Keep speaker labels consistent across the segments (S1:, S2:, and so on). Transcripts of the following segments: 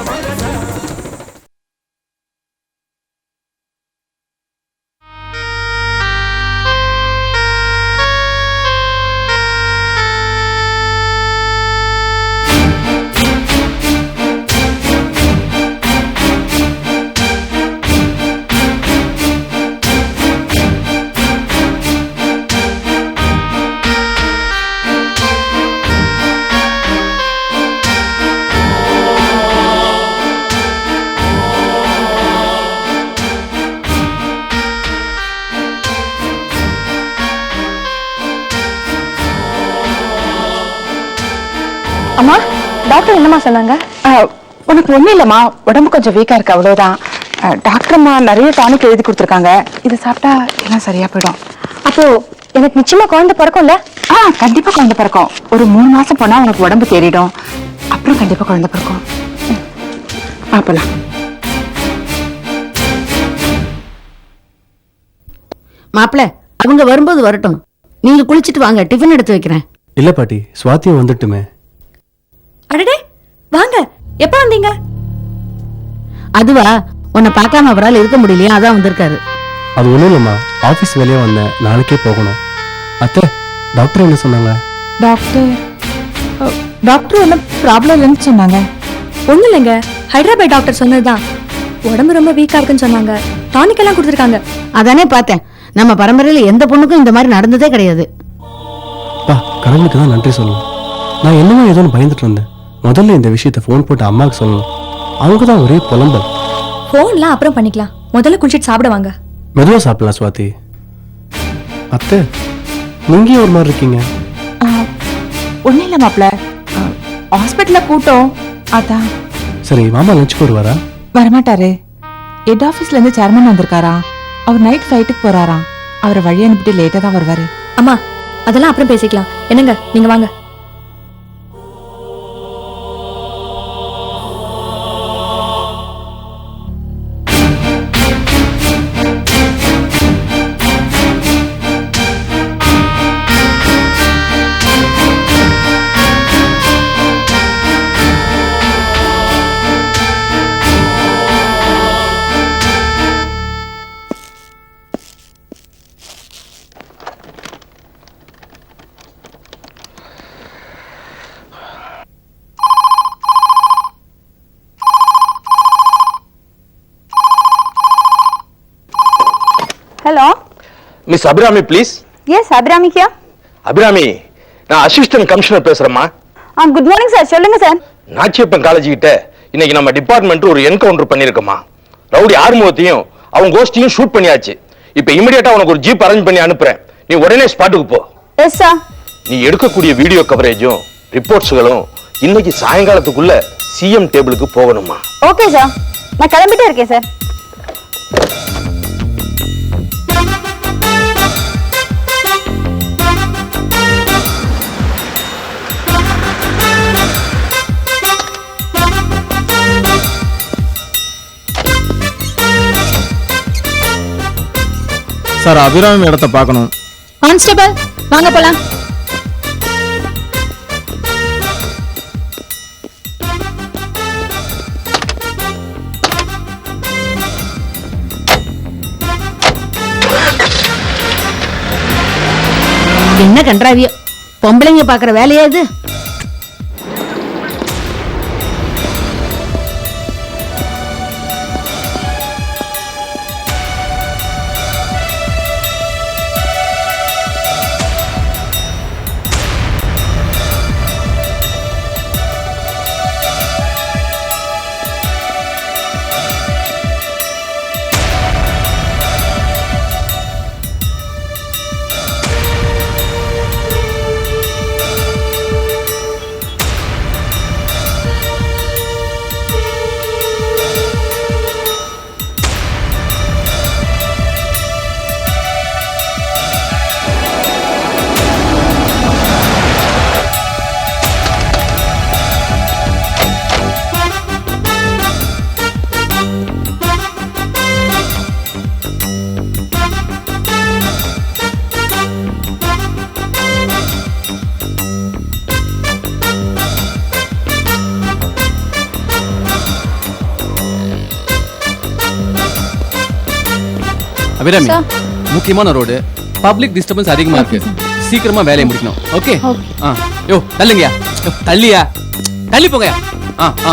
S1: அம்மா டாக்டர் என்னம்மா சொன்னாங்க?
S2: உனக்கு ஒண்ணும் இல்லம்மா. உடம்பு கொஞ்சம் வீக்கா இருக்கு அவ்வளவுதான். அஹ், டாக்டர் அம்மா நிறைய டானிக் எழுதி கொடுத்துருக்காங்க. இது சாப்பிட்டா எல்லாம் சரியா போயிடும்.
S1: அப்போ எனக்கு நிச்சயமா குழந்தை பிறக்கும்ல?
S2: ஆ கண்டிப்பா குழந்தை பிறக்கும். ஒரு மூணு மாசம் போனா உனக்கு உடம்பு தேறிடும். அப்புறம் கண்டிப்பா குழந்தை பிறக்கும். ம். பாப்பலாம்.
S3: மாப்பிள அவங்க வரும்போது வரட்டும். நீங்க குளிச்சிட்டு வாங்க டிஃபன் எடுத்து வைக்கிறேன்.
S4: இல்ல பாட்டி சுவாத்தியம் வந்துட்டுமே.
S1: அடடே வாங்க. எப்ப வந்தீங்க?
S3: அதுவா உன்னை பார்க்காம அவரால் இருக்க முடியலையா? அதான் வந்திருக்காரு.
S4: அது ஒண்ணும் இல்லம்மா. ஆபீஸ் வேலையா வந்தேன். நாளைக்கே போகணும். அத்தை டாக்டர் என்ன சொன்னாங்க?
S2: டாக்டர் டாக்டர் ஒன்றும் ப்ராப்ளம் இல்லைன்னு சொன்னாங்க.
S1: ஒண்ணும் இல்லைங்க. ஹைதராபாத் டாக்டர் சொன்னதுதான். உடம்பு ரொம்ப வீக்கா இருக்குன்னு சொன்னாங்க. டானிக் எல்லாம் கொடுத்துருக்காங்க.
S3: அதானே பார்த்தேன். நம்ம பரம்பரையில எந்த பொண்ணுக்கும் இந்த மாதிரி நடந்ததே கிடையாது.
S4: பா கடவுளுக்கு தான் நன்றி சொல்லணும். நான் என்னமோ ஏதோன்னு பயந்துட்டு இருந்தேன். முதல்ல இந்த விஷயத்தை ஃபோன் போட்டு அம்மாவுக்கு சொல்லணும். அவங்க தான் ஒரே புலம்பல்.
S1: போன்லாம் அப்புறம் பண்ணிக்கலாம். முதல்ல குளிச்சிட்டு சாப்பிட வாங்க.
S4: மெதுவா சாப்பிடலாம் சுவாதி. அத்தை நீங்க ஒரு மாதிரி இருக்கீங்க?
S2: ஒன்றும் இல்லை மாப்பிள்ள. ஹாஸ்பிட்டலில் கூட்டம். அதான்.
S4: சரி மாமா லஞ்சுக்கு வருவாரா?
S2: வரமாட்டாரு. ஹெட் ஆஃபீஸ்ல இருந்து சேர்மன் வந்திருக்காரா? அவர் நைட் ஃப்ளைட்டுக்கு போறாராம். அவரை வழி அனுப்பிட்டு லேட்டாக தான் வருவாரு.
S1: அம்மா அதெல்லாம் அப்புறம் பேசிக்கலாம். என்னங்க நீங்க வாங்க.
S5: Hello
S6: miss Abhirami please
S5: yes Abhirami here
S6: Abhirami நான் அசிஸ்டன்ட் கமிஷனர் பேசுறேம்மா.
S5: ஆ குட் மார்னிங் சார் சொல்லுங்க சார்
S6: நாச்சியப்பன் காலேஜ் கிட்ட இன்னைக்கு நம்ம டிபார்ட்மெண்ட் ஒரு என்கவுண்டர் பண்ணிருக்கோமா ரவுடி ஆறுமுகத்தையும் அவன் கோஷ்டியும் ஷூட் பண்ணியாச்சு. இப்போ இமிடியேட்டா உனக்கு ஒரு ஜீப் அரேஞ்ச் பண்ணி அனுப்புறேன். நீ உடனே ஸ்பாட்டுக்கு போ.
S5: எஸ் சார்
S6: நீ எடுக்கக்கூடிய வீடியோ கவரேஜும் ரிப்போர்ட்ஸ்களும் இன்னைக்கு சாயங்காலத்துக்குள்ள சிஎம் டேபிளுக்கு போகணுமா
S5: ஓகே சார் நான் கிளம்பிட்டே இருக்கேன் சார்
S7: சார் அபிராமி இடத்த பார்க்கணும்.
S3: கான்ஸ்டபிள் வாங்க போலாம். என்ன கன்றாவியோ? பொம்பளைங்க பாக்குற வேலையா இது?
S8: அபிராமி முக்கியமான ரோடு பப்ளிக் டிஸ்டர்பன்ஸ் அதிகமா இருக்கு. சீக்கிரமா வேலையை முடிக்கணும். ஓகே ஆ யோ தள்ளுங்கயா தள்ளியா? தள்ளி போங்கயா ஆ ஆ.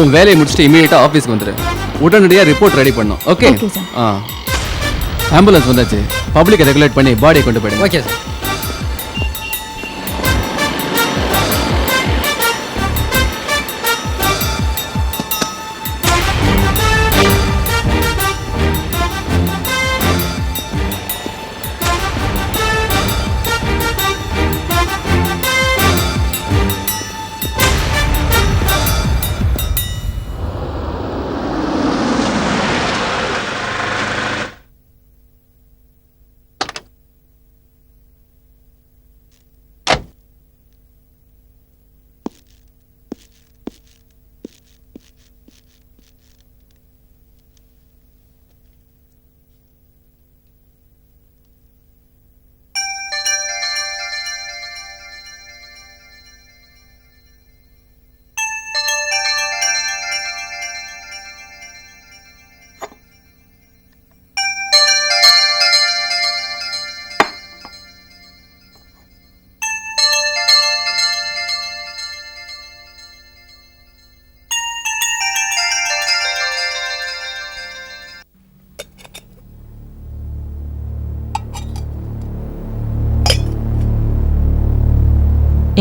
S8: உன் வேலையை முடிச்சுட்டு இமீடியட்டா ஆஃபீஸ்க்கு வந்துரு. உடனடியா ரிப்போர்ட் ரெடி பண்ணும். ஓகே ஆ. ஆம்புலன்ஸ் வந்தாச்சு. பப்ளிக்கை ரெகுலேட் பண்ணி பாடியை கொண்டு போயிடுங்க. ஓகே சார்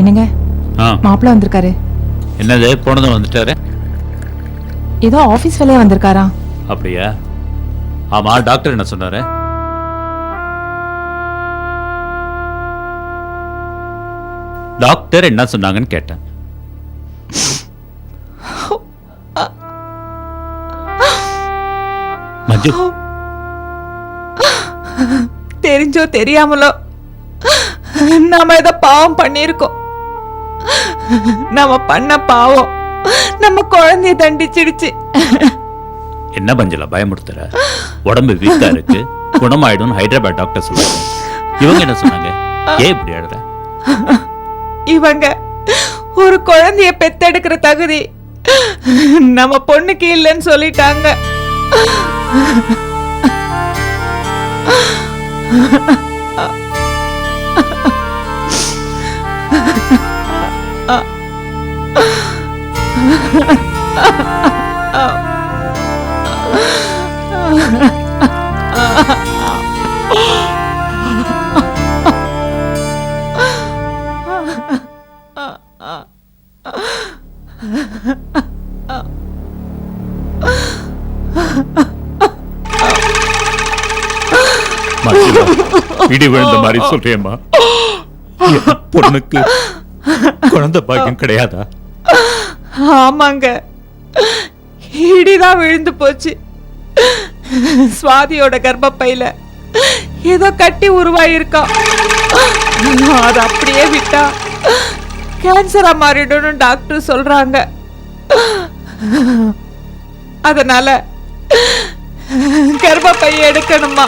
S9: என்னங்க? மாப்பிள்ள வந்திருக்காரு.
S10: என்னது? போனதும் வந்துட்டாரு?
S9: ஏதோ ஆபீஸ் வேலையா வந்திருக்காரா?
S10: அப்படியா? ஆமா டாக்டர் என்ன சொன்னாரு? டாக்டர் என்ன சொன்னாங்கன்னு கேட்டேன். மஞ்சு.
S9: தெரிஞ்சோ தெரியாமலோ நாம ஏதோ பாவம் பண்ணிருக்கோம் நம்ம பண்ண பாவம். நம்ம குழந்தைய தண்டிச்சிடுச்சு.
S10: என்ன பஞ்சல பயமுறுத்துற? உடம்பு வீக்கா இருக்கு. குணமாயிடும் ஹைதராபாத் டாக்டர் சொல்றாங்க. இவங்க என்ன சொன்னாங்க? ஏன் இப்படி அழுற
S9: இவங்க ஒரு குழந்தைய பெத்தெடுக்கிற தகுதி நம்ம பொண்ணுக்கு இல்லைன்னு சொல்லிட்டாங்க.
S10: இடி விழுந்த மாதிரி சொல்றேம்மா. பொண்ணுக்கு குழந்தை பாக்கியம் கிடையாதா?
S9: ஆமாங்க. இடிதான் விழுந்து போச்சு. சுவாதியோட கர்ப்பப்பையில ஏதோ கட்டி உருவாயிருக்கா. அது அப்படியே விட்டா. கேன்சரா மாறிடும்னு டாக்டர் சொல்றாங்க. அதனால கர்ப்பப்பை எடுக்கணுமா?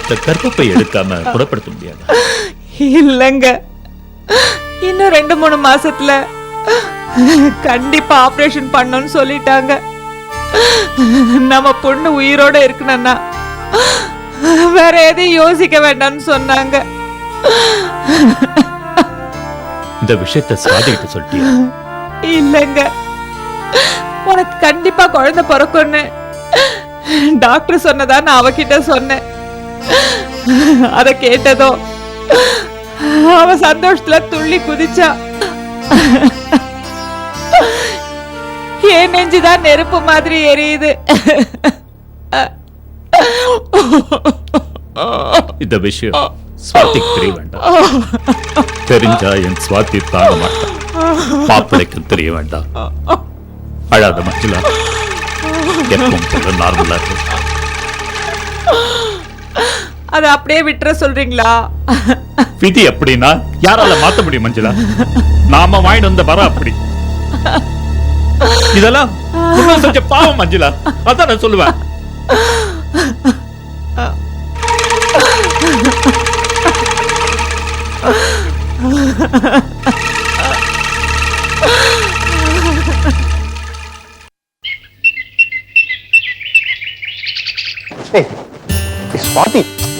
S10: இந்த கர்ப்பப்பை எடுக்காம குணப்படுத்த முடியாதா?
S9: இல்லைங்க. இன்னும் ரெண்டு மூணு மாசத்துல கண்டிப்பா ஆபரேஷன் பண்ணணும்னு சொல்லிட்டாங்க. நம்ம பொண்ணு உயிரோட இருக்கணும்னா வேற எதையும் யோசிக்க வேண்டாம்னு சொன்னாங்க.
S10: இந்த விஷயத்த சுவாதிகிட்ட சொல்லிட்டியா?
S9: இல்லைங்க. உனக்கு கண்டிப்பா குழந்தை பிறக்கும்னு டாக்டர் சொன்னதா நான் அவகிட்ட சொன்னேன். அத கேட்டதோ அவ சந்தோஷத்துல துள்ளி குதிச்சா. என் நெஞ்சுதான் நெருப்பு மாதிரி எரியுது.
S10: இந்த விஷயம் சுவாதிக்கு தெரிய வேண்டாம். தெரிஞ்சா என் சுவாதி தாங்க மாட்டான். மாப்பிளைக்கும் தெரிய வேண்டாம். அழாத மஞ்சுளா எப்பவும் போல நார்மலா
S9: அதை அப்படியே விட்டுற சொல்றீங்களா?
S10: விதி அப்படின்னா யாரால மாத்த முடியும் மஞ்சுளா? நாம வாங்கிட்டு வந்த வர அப்படி. இதெல்லாம் இன்னும் செஞ்ச பாவம் மஞ்சுளா. அதான் நான் சொல்லுவேன்.
S4: ஏய்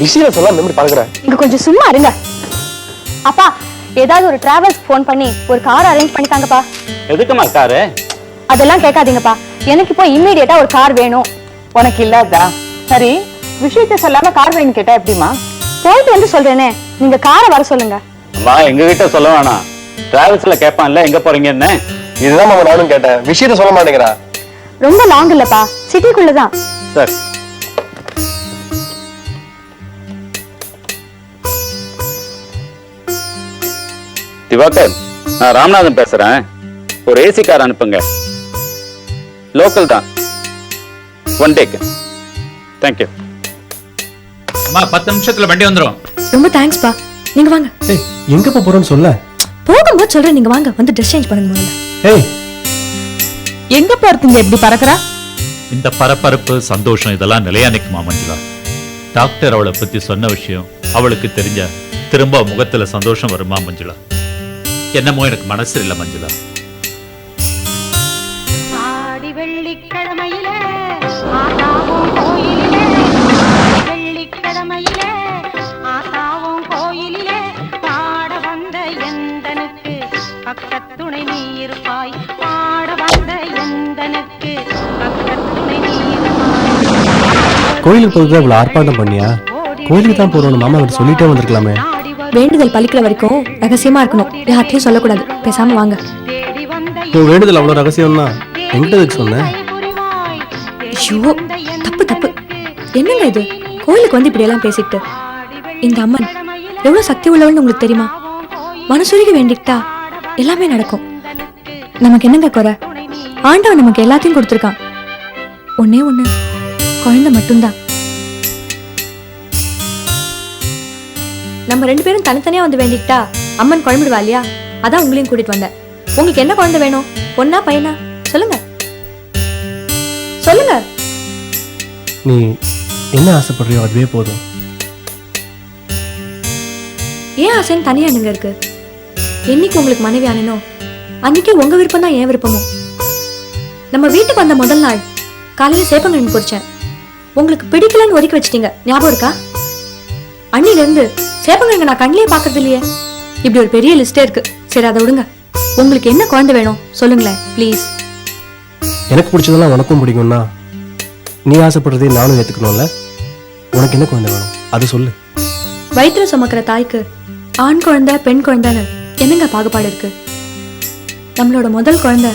S4: விஷயம் சொல்ல மெமரி பார்க்குறேன்
S11: இங்க கொஞ்சம் சும்மா இருங்க. அப்பா ஏதாவது ஒரு டிராவல்ஸ் ஃபோன் பண்ணி ஒரு கார் அரேஞ்ச் பண்ணித்தாங்கப்பா.
S12: எதுக்குமா காரு
S11: அதெல்லாம் கேட்காதீங்கப்பா. எனக்கு இப்போ இம்மீடியட்டா ஒரு கார் வேணும்.
S9: உனக்கு இல்லாதா? சரி விஷயத்த சொல்லாம கார் வேணும் கேட்டா எப்படிமா
S11: போயிட்டு வந்து சொல்றேனே. நீங்க காரை வர சொல்லுங்க.
S12: அம்மா எங்க கிட்ட சொல்ல வேணாம். டிராவல்ஸ்ல கேட்பான்ல எங்க போறீங்கன்னு
S4: இதுதான் நானும் கேட்டேன். விஷயத்த சொல்ல மாட்டேங்கிறா.
S11: ரொம்ப லாங் இல்லப்பா. சிட்டிக்குள்ளதான்
S12: சரி. திவாகர் நான் ராமநாதன் பேசுறேன். ஒரு ஏசி கார் அனுப்புங்க. லோக்கல் தான். ஒன் டேக்கு தேங்க்யூ
S10: அம்மா பத்து நிமிஷத்துல வண்டி வந்துரும்.
S1: ரொம்ப தேங்க்ஸ்ப்பா நீங்க வாங்க.
S4: ஏய் எங்க போறோம்னு சொல்ல?
S1: போகும்போது சொல்றேன் நீங்க வாங்க. வந்து ட்ரெஸ் சேஞ்ச் பண்ணுங்க முதல்ல.
S4: ஏய்.
S9: எங்க போறதுங்க எப்படி பறக்குறா?
S10: இந்த பரபரப்பு சந்தோஷம் இதெல்லாம் நிலையா நிக்குமா மஞ்சுளா? டாக்டர் அவளை பத்தி சொன்ன விஷயம் அவளுக்கு தெரிஞ்ச திரும்ப முகத்துல சந்தோஷம் வருமா மஞ்சுளா? என்னமோ எனக்கு மனசு இல்லை மஞ்சுளா?
S13: வெள்ளிக்கிழமையில ஆத்தாவும் கோயிலிலே வெள்ளிக்கிழமையில ஆத்தாவும் கோயிலிலே பாட வந்த எந்தனுக்கு பக்கத்துணை நீ இருப்பாய் பாட வந்த எந்தனுக்கு பக்கத்துணை நீ இருப்பாய்
S4: கோயிலுக்கு போகிறது இவ்வளோ ஆர்ப்பாட்டம் பண்ணியா? கோயிலுக்கு தான் போறோம்னு மாமா கிட்ட சொல்லிட்டே வந்திருக்கலாமே.
S1: வேண்டுதல் பலிக்கிற வரைக்கும் ரகசியமா இருக்கணும். யார்ட்டையும் சொல்லக்கூடாது. பேசாம வாங்க.
S4: உன் வேண்டுதல் அவ்வளோ ரகசியம்னா என்கிட்ட எதுக்கு சொன்னேன்
S1: ஐயோ தப்பு தப்பு. என்னங்க இது? கோயிலுக்கு வந்து இப்படி எல்லாம் பேசிக்கிட்டு. இந்த அம்மன் எவ்வளவு சக்தி உள்ளவள்னு உங்களுக்கு தெரியுமா? மனசுருகி வேண்டிக்கிட்டா எல்லாமே நடக்கும். நமக்கு என்னங்க குறை? ஆண்டவன் நமக்கு எல்லாத்தையும் கொடுத்துருக்கான். ஒண்ணே ஒண்ணு. குழந்தை மட்டும்தான். நம்ம ரெண்டு பேரும் தனித்தனியா வந்து வேண்டிக்கிட்டா அம்மன் குழம்பிடுவா இல்லையா? அதான் உங்களையும் கூட்டிட்டு வந்தேன். உங்களுக்கு என்ன குழந்தை வேணும்? பொண்ணா பையனா? சொல்லுங்க. சொல்லுங்க.
S4: நீ என்ன ஆசைப்படுறியோ அதுவே போதும்.
S1: ஏன் ஆசைன்னு தனியா என்னங்க இருக்கு? என்னைக்கு உங்களுக்கு மனைவி ஆனனோ அன்னைக்கே உங்க விருப்பம் தான் என் விருப்பமும் நம்ம வீட்டுக்கு வந்த முதல் நாள் காலையில சேப்பங்கிழங்கு பொரிச்சேன். உங்களுக்கு பிடிக்கலன்னு ஒதுக்கி வச்சிட்டீங்க. ஞாபகம் இருக்கா? அன்னில இருந்து சேப்பங்கிழங்கு நான் கண்ணிலே பாக்குறது இல்லையே இப்படி ஒரு பெரிய லிஸ்டே இருக்கு. சரி அதை விடுங்க. உங்களுக்கு என்ன குழந்தை வேணும்? சொல்லுங்களேன் ப்ளீஸ்
S4: எனக்கு பிடிச்சதெல்லாம் உனக்கும் பிடிக்கும்னா நீ ஆசைப்படுறதே நானும் ஏற்றுக்கணும்ல உனக்கு என்ன குழந்தை வேணும்? அதை சொல்லு.
S1: வயிற்றுல சுமக்கிற தாய்க்கு ஆண் குழந்தை பெண் குழந்தைன்னு என்னங்க பாகுபாடு இருக்கு? நம்மளோட முதல் குழந்தை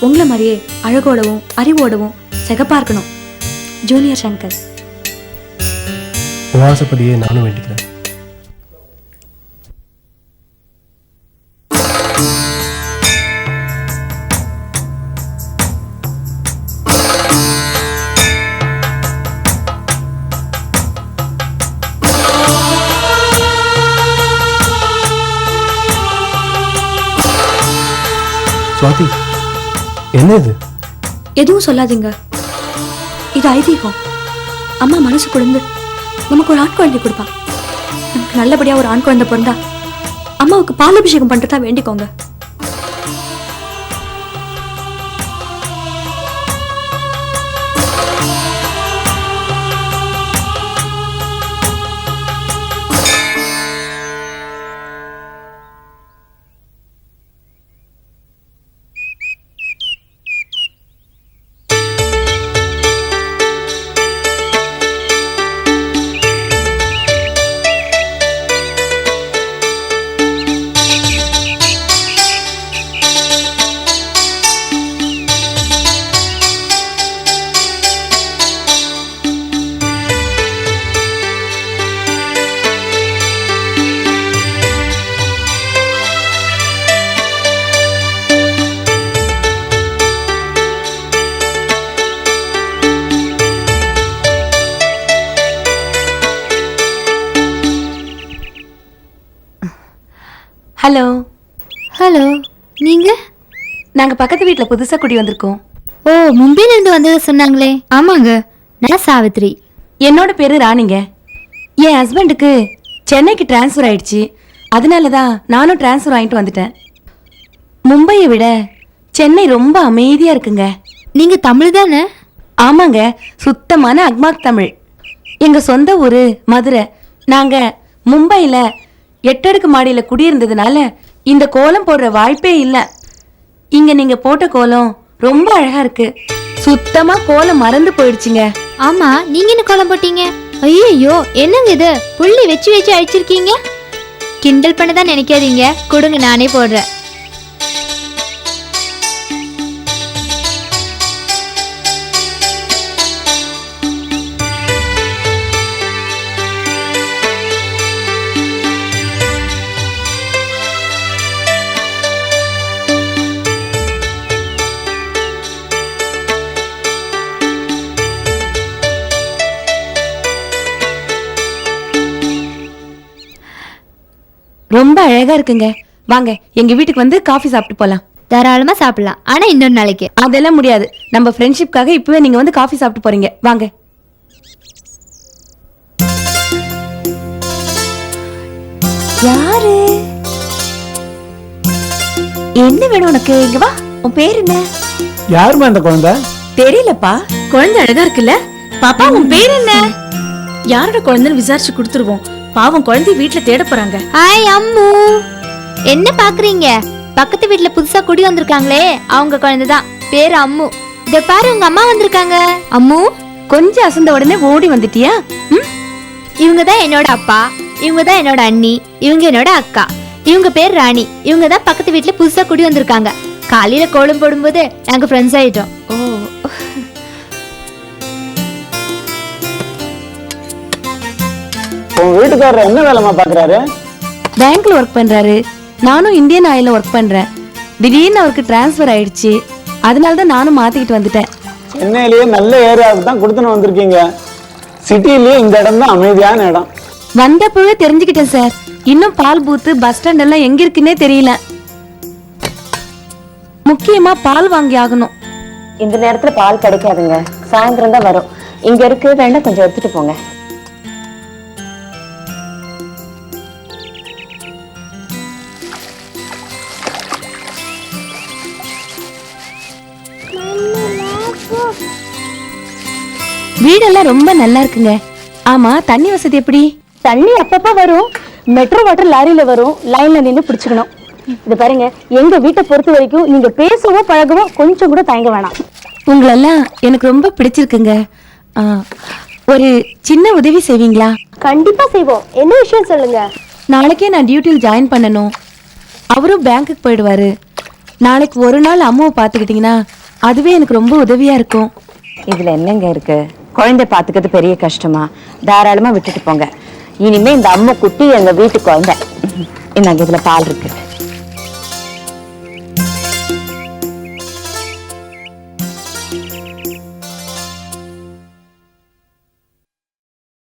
S1: உங்களை மாதிரியே அழகோடவும் அறிவோடவும் சிகப்பா இருக்கணும். ஜூனியர் சங்கர்.
S4: உன் ஆசைப்படியே நானும் வேண்டிக்கிறேன். என்ன இது
S1: எதுவும் சொல்லாதீங்க. இது ஐதீகம். அம்மா மனசு குளிர்ந்து நமக்கு ஒரு ஆண் குழந்தை கொடுப்பா. நமக்கு நல்லபடியா ஒரு ஆண் குழந்தை பிறந்தா அம்மாவுக்கு பாலாபிஷேகம் பண்றதா வேண்டிக்கோங்க.
S14: பக்கத்து வீட்ல புதுசா குடி வந்திருக்கோம்.
S11: ஓ மும்பைல இருந்து வந்தத சொன்னாங்களே. ஆமாங்க. நான் சாவித்ரி.
S14: என்னோட பேரு ராணிங்க. என் ஹஸ்பண்டுக்கு சென்னைக்கு டிரான்ஸ்ஃபர் ஆயிடுச்சு. அதனால தான் நானும் டிரான்ஸ்ஃபர் வாங்கிட்டு வந்துட்டேன். மும்பையை விட சென்னை ரொம்ப அமைதியா இருக்குங்க.
S11: நீங்க தமிழ் தானே?
S14: ஆமாங்க. சுத்தமான அக்மாக் தமிழ். எங்க சொந்த ஊரு மதுரை. நாங்க மும்பையில எட்டடுக்கு மாடியில குடியிருந்ததுனால இந்த கோலம் போடுற வாய்ப்பே இல்லை. இங்க நீங்க போட்ட கோலம் ரொம்ப அழகா இருக்கு. சுத்தமா கோலம் மறந்து போயிடுச்சுங்க.
S11: ஆமா நீங்க என்ன கோலம் போட்டீங்க? ஐயோ என்னங்க இது? புள்ளி வச்சு வச்சு அழிச்சிருக்கீங்க கிண்டல் பண்ணதான் நினைக்காதீங்க. கொடுங்க நானே போடுறேன்.
S14: அழகா இருக்குங்க. வாங்க எங்க வீட்டுக்கு வந்து காஃபி சாப்பிட்டு போலாம்.
S11: தாராளமா சாப்பிடலாம். ஆனா இன்னொரு நாளைக்கு.
S14: அதெல்லாம் முடியாது. நம்ம ஃப்ரெண்ட்ஷிப்காக இப்பவே நீங்க வந்து காஃபி சாப்பிட்டு போறீங்க. வாங்க. யாரு? என்ன வேணும் உனக்கு? இங்க வா. உன் பேர் என்ன?
S15: யாருமா இந்த குழந்தை?
S14: தெரியலப்பா. குழந்தை அழகா இருக்குல்ல. பாப்பா உன் பேர் என்ன? யாரோட குழந்தைன்னு விசாரிச்சு கொடுத்துருவோம். பாவம் குழந்தை வீட்டுல தேட போறாங்க.
S11: ஹாய் அம்மு. என்ன பாக்குறீங்க? பக்கத்து வீட்ல புதுசா குடி வந்திருக்காங்களே. அவங்க குழந்தை தான் பேரு அம்மு. இத பாரு உங்க அம்மா வந்திருக்காங்க. அம்மு
S14: கொஞ்சம் அசந்த உடனே ஓடி வந்துட்டியா? ம்?
S11: இவங்க தான் என்னோட அப்பா. இவங்க தான் என்னோட அண்ணி. இவங்க என்னோட அக்கா. இவங்க பேர் ராணி. இவங்க தான் பக்கத்து வீட்ல புதுசா குடி வந்திருக்காங்க. காலையில கோலம் போடும்போது நாங்க ஃப்ரெண்ட்ஸ் ஆயிட்டோம்.
S14: ஓ
S16: உன் வீட்டுக்காரர் என்ன வேலைமா பாக்குறாரு?
S14: பேங்க்ல ஒர்க் பண்றாரு. நானும் இந்தியன் ஆயில ஒர்க் பண்றேன். திடீர்னு அவருக்கு டிரான்ஸ்ஃபர் ஆயிடுச்சு. அதனால தான் நானும் மாத்திக்கிட்டு வந்துட்டேன்.
S16: சென்னையிலேயே நல்ல ஏரியாவுக்கு தான் கொடுத்துன்னு வந்திருக்கீங்க. சிட்டிலேயே இந்த இடம் தான் அமைதியான இடம்.
S14: வந்தப்பவே தெரிஞ்சுக்கிட்டேன் சார் இன்னும் பால் பூத்து பஸ் ஸ்டாண்ட் எல்லாம் எங்க இருக்குன்னே தெரியல. முக்கியமா பால் வாங்கி ஆகணும்.
S17: இந்த நேரத்துல பால் கிடைக்காதுங்க. சாயந்தரம் தான் வரும். இங்க இருக்கு வேண்டாம் கொஞ்சம் எடுத்துட்டு போங்க.
S14: ரொம்ப நல்லா இருக்குங்க. ஆமா தண்ணி வசதி எப்படி?
S11: தண்ணி அப்பப்ப வரும். மெட்ரோ வாட்டர் லாரியில வரும். லைன்ல நின்னு பிடிச்சுக்கணும். இது பாருங்க எங்க வீட்டை பொறுத்த வரைக்கும் நீங்க பேசவோ பழகவோ கொஞ்சம் கூட தயங்க வேணாம்.
S14: உங்களெல்லாம் எனக்கு ரொம்ப பிடிச்சிருக்குங்க. ஆ, ஒரு சின்ன உதவி செய்வீங்களா?
S11: கண்டிப்பா செய்வோம். என்ன விஷயம் சொல்லுங்க?
S14: நாளைக்கே நான் டியூட்டியில் ஜாயின் பண்ணணும். அவரும் பேங்க்குக்கு போயிடுவாரு. நாளைக்கு ஒரு நாள் அம்மாவை பார்த்துக்கிட்டிங்கன்னா அதுவே எனக்கு ரொம்ப உதவியா இருக்கும்.
S17: இதுல என்னங்க இருக்கு? குழந்தை பார்த்துக்கிறது பெரிய கஷ்டமா? தாராளமா விட்டுட்டு போங்க. இனிமே இந்த அம்மா குட்டி எங்க வீட்டு குழந்தை. இந்தாங்க இதுல பால் இருக்கு.